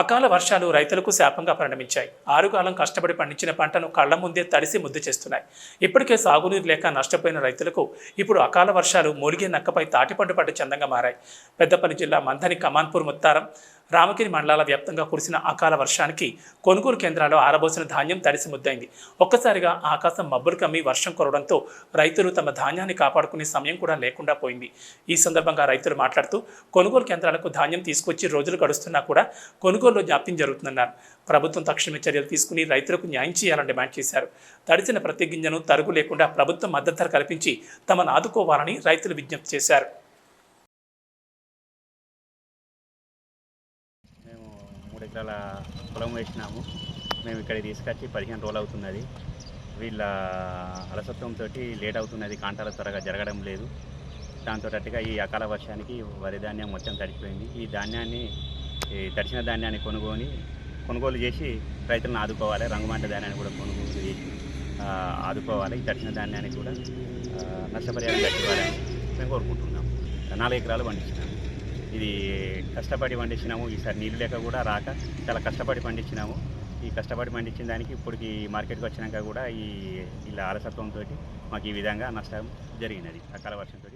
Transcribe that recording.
అకాల వర్షాలు రైతులకు శాపంగా పరిణమించాయి. ఆరుగాలం కష్టపడి పండించిన పంటను కళ్ళ ముందే తడిసి ముద్దు చేస్తున్నాయి. ఇప్పటికే సాగునీరు లేక నష్టపోయిన రైతులకు ఇప్పుడు అకాల వర్షాలు మూలిగే నక్కపై తాటిపండు పంట చందంగా మారాయి. పెద్దపల్లి జిల్లా మంథని కమాన్పూర్ ముత్తారం రామగిరి మండలాల వ్యాప్తంగా కురిసిన అకాల వర్షానికి కొనుగోలు కేంద్రాల్లో ఆరబోసిన ధాన్యం తడిసి ముద్దైంది. ఒక్కసారిగా ఆకాశం మబ్బులు కమ్మి వర్షం కురవడంతో రైతులు తమ ధాన్యాన్ని కాపాడుకునే సమయం కూడా లేకుండా పోయింది. ఈ సందర్భంగా రైతులు మాట్లాడుతూ కొనుగోలు కేంద్రాలకు ధాన్యం తీసుకొచ్చి రోజులు గడుస్తున్నా కూడా కొనుగోలులో జాప్యం జరుగుతుందన్నారు. ప్రభుత్వం తక్షణమే చర్యలు తీసుకుని రైతులకు న్యాయం చేయాలని డిమాండ్ చేశారు. తడిసిన ప్రతి గింజను తరుగు లేకుండా ప్రభుత్వం మద్దతు ధర కల్పించి తమను ఆదుకోవాలని రైతులు విజ్ఞప్తి చేశారు. మూడు ఎకరాల పొలం వేసినాము. మేము ఇక్కడ తీసుకొచ్చి పదిహేను రోజులు అవుతున్నది. వీళ్ళ అలసత్వంతో లేట్ అవుతున్నది. కాంటాలు త్వరగా జరగడం లేదు. దాంతో అట్టుగా ఈ అకాల వర్షానికి వరి ధాన్యం మొత్తం తడిచిపోయింది. ఈ ధాన్యాన్ని ఈ తడిచిన ధాన్యాన్ని కొనుగోని కొనుగోలు చేసి రైతులను ఆదుకోవాలి. రంగుమంట ధాన్యాన్ని కూడా కొనుగోలు చేసి ఆదుకోవాలి. ఈ తడిచిన ధాన్యాన్ని కూడా నష్టపరిహారం కట్టుకోవాలని మేము కోరుకుంటున్నాం. నాలుగు ఎకరాలు పండించినాము. ఇది కష్టపడి పండించినాము. ఈసారి నీళ్ళు లేక కూడా రాక చాలా కష్టపడి పండించినాము. ఈ కష్టపడి పండించిన దానికి ఇప్పటికి మార్కెట్కి వచ్చినాక కూడా ఈ ఇలా అలసత్వంతో మాకు ఈ విధంగా నష్టం జరిగినది. అకాల వర్షంతో